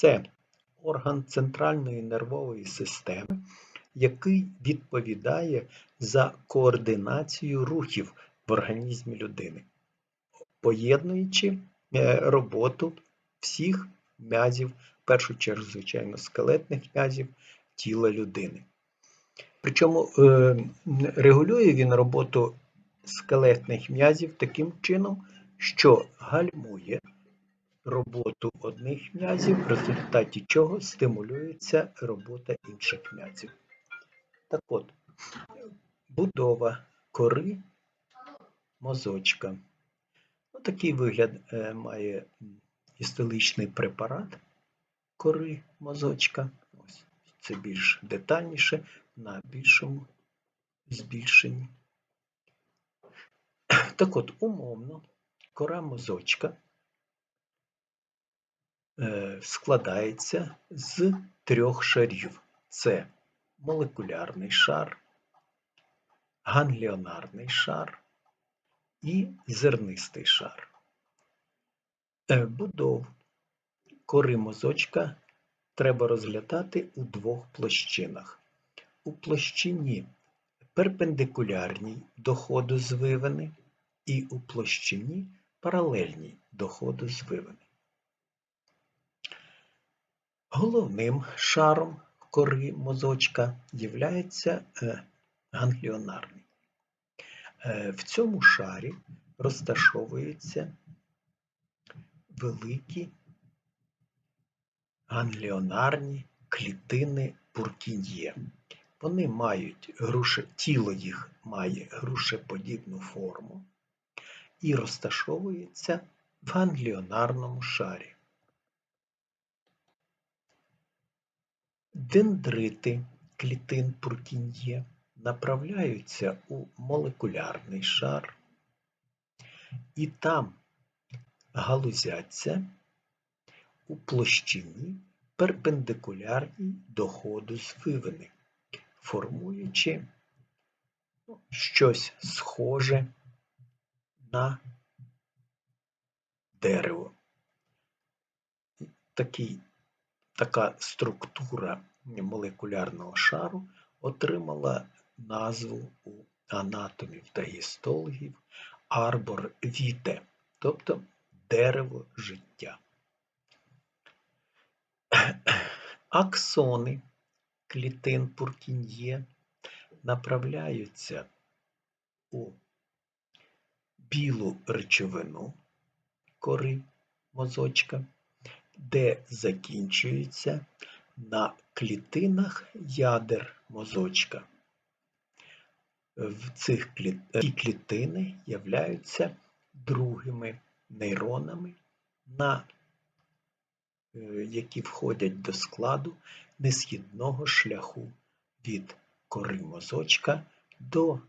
Це орган центральної нервової системи, який відповідає за координацію рухів в організмі людини, поєднуючи е, роботу всіх м'язів, в першу чергу, звичайно, скелетних м'язів тіла людини. Причому е, регулює він роботу скелетних м'язів таким чином, що гальмує роботу одних м'язів, в результаті чого стимулюється робота інших м'язів. Так от, будова кори мозочка. Ну, Такий вигляд е, має істоличний препарат кори мозочка. Ось Це більш детальніше на більшому збільшенні. Так от, умовно, кора мозочка складається з трьох шарів. Це молекулярний шар, гангліонарний шар і зернистий шар. Е, Будову кори мозочка треба розглядати у двох площинах. У площині перпендикулярній доходу звивини і у площині паралельній доходу звивини. Головним шаром кори мозочка являється е, гангліонарний. Е, в цьому шарі розташовуються великі гангліонарні клітини Пуркін'є. Вони мають груше, тіло їх має грушеподібну форму і розташовується в гангліонарному шарі. Дендрити клітин Пуркін'є направляються у молекулярний шар, і там галузяться у площині перпендикулярній доходу звивини, формуючи щось схоже на дерево. Такий, Така структура молекулярного шару отримала назву у анатомів та гістологів арбор віте, тобто дерево життя. Аксони клітин Пуркін'є направляються у білу речовину кори мозочка, де закінчуються на клітинах ядер мозочка. В цих ці клітини являються другими нейронами, на, е, які входять до складу несхідного шляху від кори мозочка до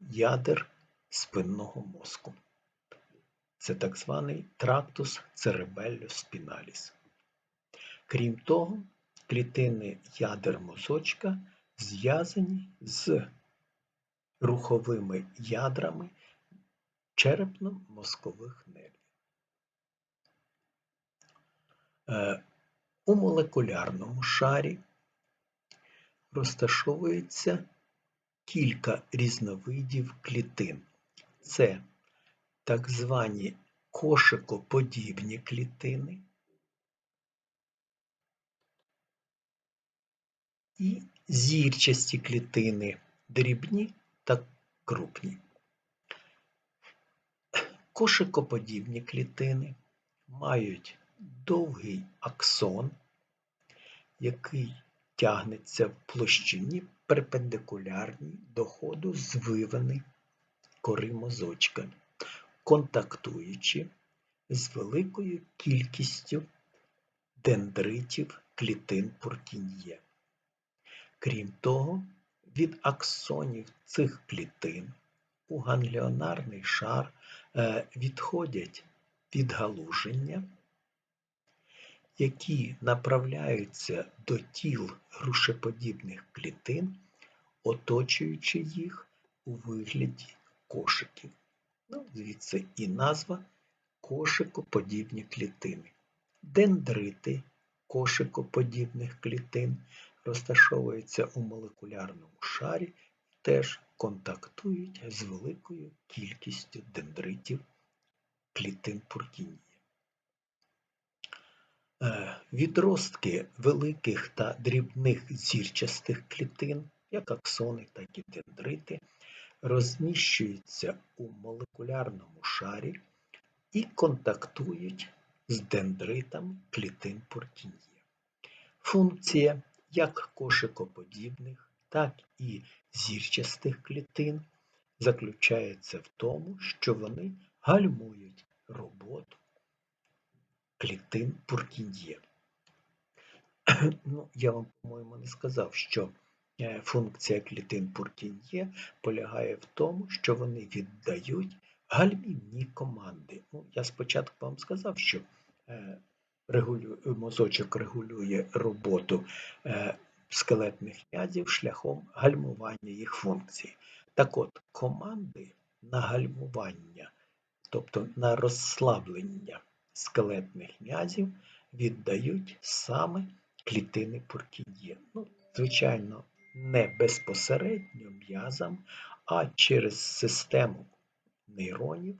ядер спинного мозку. Це так званий трактус церебелло спіналіс. Крім того, клітини ядер мозочка зв'язані з руховими ядрами черепно-мозкових нервів. Е, у молекулярному шарі розташовується кілька різновидів клітин. Це так звані кошикоподібні клітини і зірчасті клітини дрібні та крупні. Кошикоподібні клітини мають довгий аксон, який тягнеться в площині перпендикулярній до ходу звивини кори мозочка, контактуючи з великою кількістю дендритів клітин Пуркін'є. Крім того, від аксонів цих клітин у гангліонарний шар е, відходять відгалуження, які направляються до тіл грушеподібних клітин, оточуючи їх у вигляді кошиків. Ну, Звідси і назва кошикоподібні клітини. дендрити кошикоподібних клітин розташовуються у молекулярному шарі теж контактують з великою кількістю дендритів клітин Пуркінії. Е, відростки великих та дрібних зірчастих клітин, як аксони, так і дендрити, розміщуються у молекулярному шарі і контактують з дендритами клітин Пуркін'є. Функція як кошикоподібних, так і зірчастих клітин заключається в тому, що вони гальмують роботу клітин Пуркін'є. Ну, Я вам, по-моєму, не сказав, що е, функція клітин Пуркін'є полягає в тому, що вони віддають гальмівні команди. Ну, Я спочатку вам сказав, що е, регулю... мозочок регулює роботу е, скелетних м'язів шляхом гальмування їх функцій. Так от, команди на гальмування, тобто на розслаблення скелетних м'язів віддають саме клітини Пуркін'є. Ну, Звичайно, не безпосередньо м'язам, а через систему нейронів,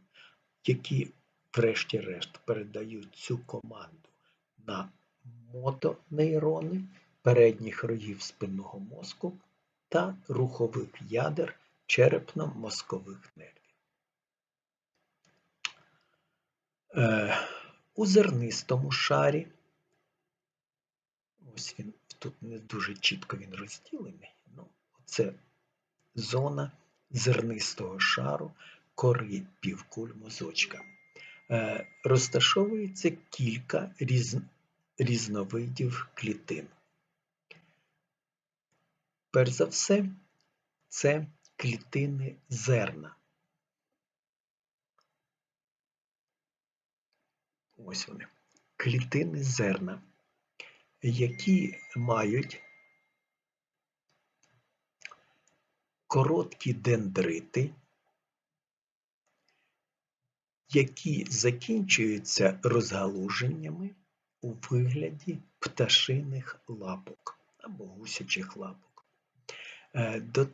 які, врешті-решт, передають цю команду на мотонейрони передніх рогів спинного мозку та рухових ядер черепно-мозкових нервів. Е, у зернистому шарі, ось він тут не дуже чітко він розділений, ну, це зона зернистого шару кори півкуль мозочка. Е, розташовується кілька різ... різновидів клітин. Перш за все, це клітини зерна. Ось вони. Клітини зерна, які мають короткі дендрити, які закінчуються розгалуженнями у вигляді пташиних лапок або гусячих лапок. Е, до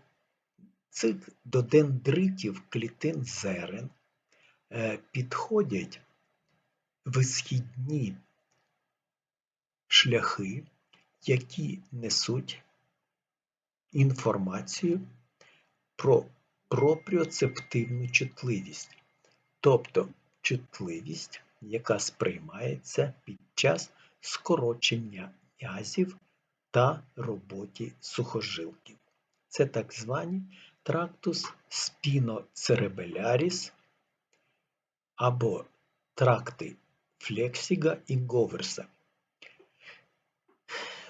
цих до дендритів клітин зерен е, підходять висхідні шляхи, які несуть інформацію про пропріоцептивну чутливість, тобто чутливість, яка сприймається під час скорочення м'язів та роботі сухожилків. Це так звані трактус спіноцеребеляріс або тракти Флексіга і Говерса.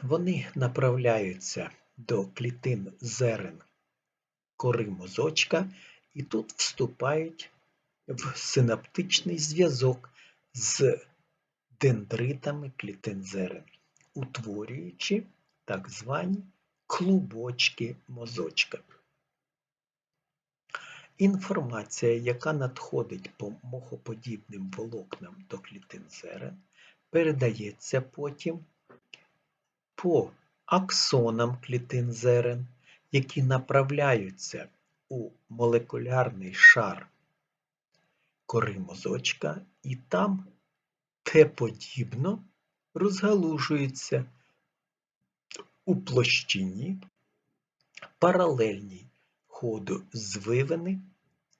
Вони направляються до клітин зерен кори мозочка і тут вступають в синаптичний зв'язок з дендритами клітин зерен, утворюючи так звані клубочки мозочка. Інформація, яка надходить по мохоподібним волокнам до клітин зерен, передається потім по аксонам клітин зерен, які направляються у молекулярний шар кори мозочка, і там Т-подібно розгалужуються у площині паралельній ходу звивини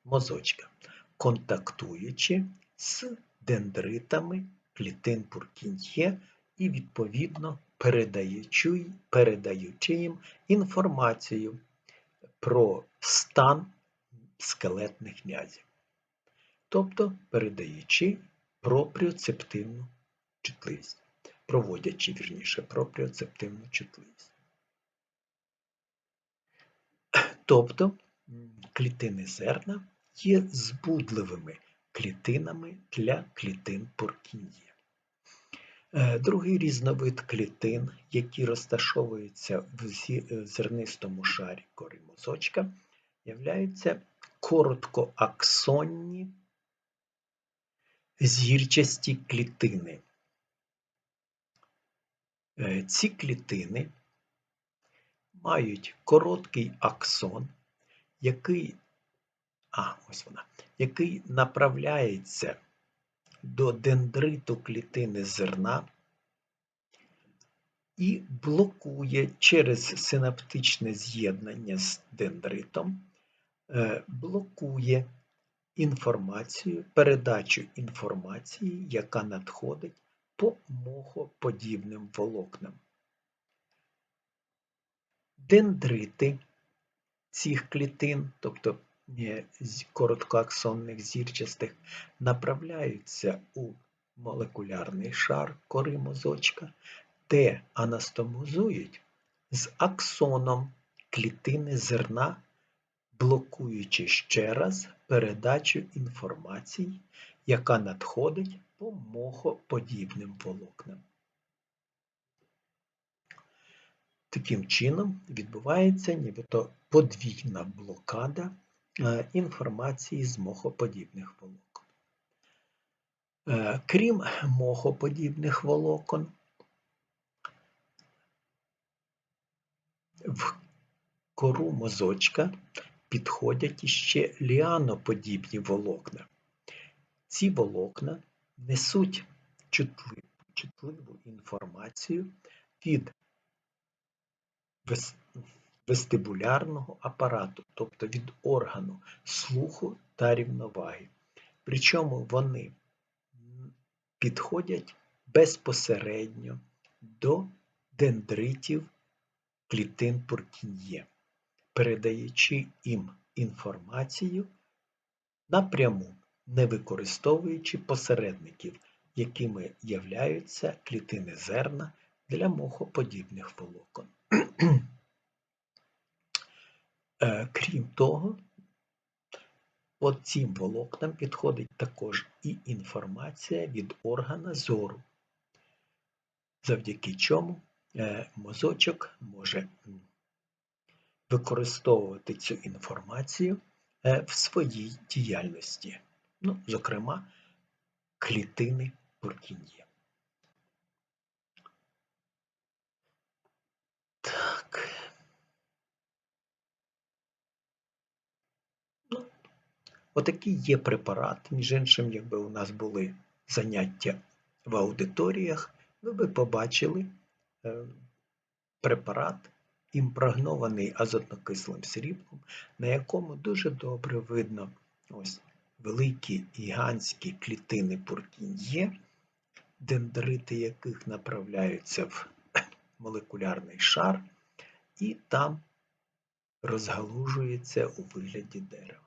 мозочка, контактуючи з дендритами клітин Пуркін'є і, відповідно, передаючи їм інформацію про стан скелетних м'язів, тобто передаючи пропріоцептивну чутливість, проводячи вірніше пропріоцептивну чутливість. Тобто клітини зерна є збудливими клітинами для клітин Пуркін'є. Е, другий різновид клітин, які розташовуються в е, зернистому шарі кори мозочка, являються короткоаксонні зірчасті клітини. Е, Ці клітини мають короткий аксон, який, а, ось вона, який направляється до дендриту клітини зерна і блокує через синаптичне з'єднання з дендритом, е, блокує інформацію, передачу інформації, яка надходить по мохоподібним волокнам. Дендрити цих клітин, тобто е, короткоаксонних зірчастих, направляються у молекулярний шар кори мозочка, де анастомозують з аксоном клітини зерна, блокуючи ще раз передачу інформації, яка надходить по мохоподібним волокнам. Таким чином відбувається нібито подвійна блокада е, інформації з мохоподібних волокон. Е, крім мохоподібних волокон, в кору мозочка підходять іще ліаноподібні волокна. Ці волокна несуть чутливу інформацію від вестибулярного апарату, тобто від органу слуху та рівноваги. Причому вони підходять безпосередньо до дендритів клітин Пуркін'є, передаючи їм інформацію напряму, не використовуючи посередників, якими являються клітини зерна для мохоподібних волокон. Е, крім того, по цим волокнам підходить також і інформація від органа зору, завдяки чому е, мозочок може використовувати цю інформацію е, в своїй діяльності, ну, зокрема, клітини Пуркін'є. Отакий є препарат, між іншим, якби у нас були заняття в аудиторіях, ви би побачили е, препарат, імпрагнований азотнокислим сріблом, на якому дуже добре видно ось великі гігантські клітини пуркін'є, дендрити яких направляються в молекулярний шар, і там розгалужується у вигляді дерева.